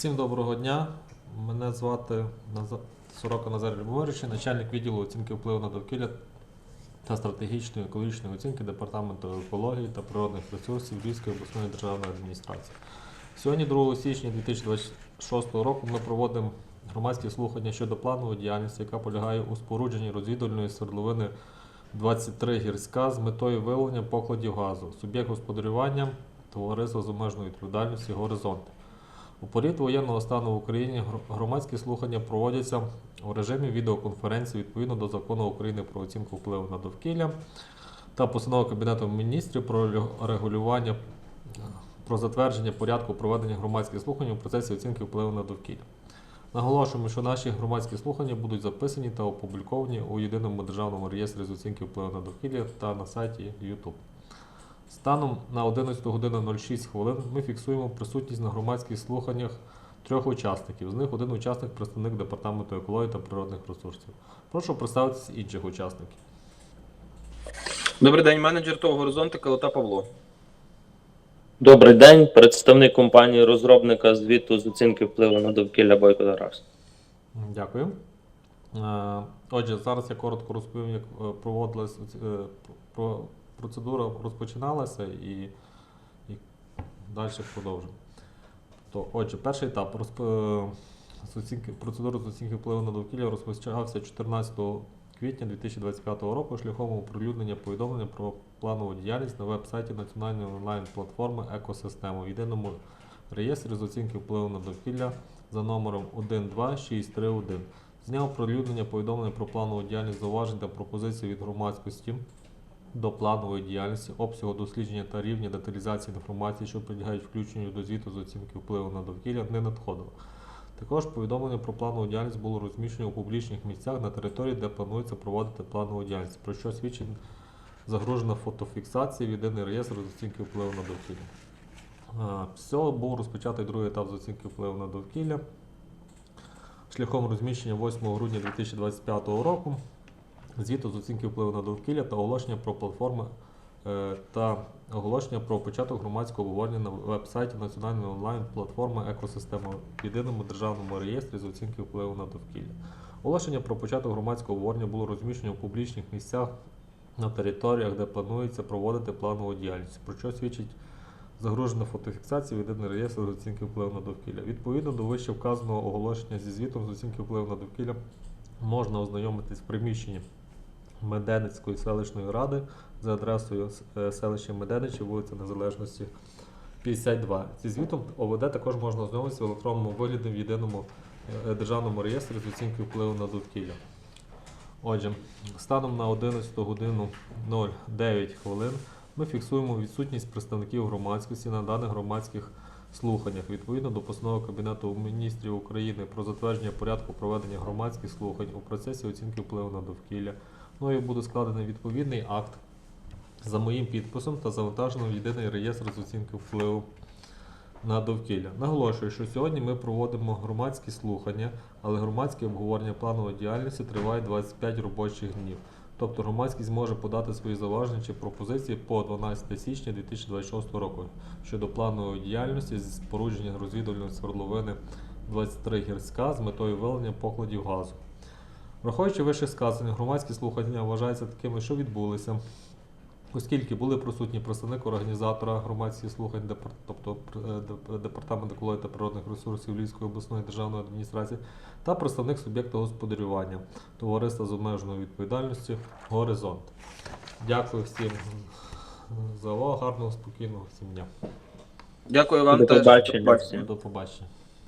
Всім доброго дня. Мене звати Сорока Назар Любомирович, начальник відділу оцінки впливу на довкілля та стратегічної екологічної оцінки Департаменту екології та природних ресурсів Львівської обласної державної адміністрації. Сьогодні, 2 січня 2026 року, ми проводимо громадські слухання щодо планової діяльності, яка полягає у спорудженні розвідувальної свердловини 23 гірська з метою виявлення покладів газу, суб'єкт господарювання товариство з обмеженою відповідальністю Горизонт. У період воєнного стану в Україні громадські слухання проводяться у режимі відеоконференції відповідно до закону України про оцінку впливу на довкілля та постанови Кабінету міністрів про регулювання про затвердження порядку проведення громадських слухань у процесі оцінки впливу на довкілля. Наголошуємо, що наші громадські слухання будуть записані та опубліковані у єдиному державному реєстрі з оцінки впливу на довкілля та на сайті YouTube. Станом на 11 годину 06 хвилин ми фіксуємо присутність на громадських слуханнях трьох учасників. З них один учасник представник департаменту екології та природних ресурсів. Прошу представитися інших учасників. Добрий день, менеджер того горизонту Калита Павло. Добрий день, представник компанії розробника звіту з оцінки впливу на довкілля Бойко Тарас. Дякую. Е, Отже, зараз я коротко розповім, як е, проводилась е, про- процедура розпочиналася і, і далі продовжимо. То, отже, перший етап розп... е, процедура з оцінки впливу на довкілля розпочався 14 квітня 2025 року шляхом оприлюднення повідомлення про планову діяльність на веб-сайті національної онлайн-платформи Екосистема в єдиному реєстрі з оцінки впливу на довкілля за номером 12631. З дня оприлюднення повідомлення про планову діяльність зауважень та пропозицій від громадськості до планової діяльності, обсягу дослідження та рівня деталізації інформації, що підлягають включенню до звіту з оцінки впливу на довкілля, не надходило. Також повідомлення про планову діяльність було розміщено у публічних місцях на території, де планується проводити планову діяльність, про що свідчить загружена фотофіксація в єдиний реєстр з оцінки впливу на довкілля. Всього був розпочатий другий етап з оцінки впливу на довкілля шляхом розміщення 8 грудня 2025 року звіту з оцінки впливу на довкілля та оголошення про платформи е, та оголошення про початок громадського обговорення на веб-сайті національної онлайн-платформи Екосистема в єдиному державному реєстрі з оцінки впливу на довкілля. Оголошення про початок громадського обговорення було розміщено в публічних місцях на територіях, де планується проводити планову діяльність, про що свідчить загружена фотофіксація в єдиний реєстр з оцінки впливу на довкілля. Відповідно до вище вказаного оголошення зі звітом з оцінки впливу на довкілля можна ознайомитись в приміщенні Меденицької селищної ради за адресою е, селища Меденичі, вулиця Незалежності 52. Зі звітом ОВД також можна ознайомитися в електронному вигляді в єдиному е, державному реєстрі з оцінки впливу на довкілля. Отже, станом на 11 годину 09 хвилин ми фіксуємо відсутність представників громадськості на даних громадських слуханнях відповідно до постанови Кабінету міністрів України про затвердження порядку проведення громадських слухань у процесі оцінки впливу на довкілля. Мною буде складений відповідний акт за моїм підписом та завантажено в єдиний реєстр з оцінки впливу на довкілля. Наголошую, що сьогодні ми проводимо громадські слухання, але громадське обговорення планової діяльності триває 25 робочих днів. Тобто громадськість може подати свої зауваження чи пропозиції по 12 січня 2026 року щодо планової діяльності зі спорудження розвідувальної свердловини 23 гірська з метою виявлення покладів газу. Враховуючи вище сказане, громадські слухання вважаються такими, що відбулися, оскільки були присутні представник організатора громадських слухань, тобто е, деп- департамент екології та природних ресурсів Львівської обласної державної адміністрації, та представник суб'єкта господарювання товариства з обмеженою відповідальністю Горизонт. Дякую всім за увагу, гарного, спокійного всім дня. Дякую вам До побачення. До побачення.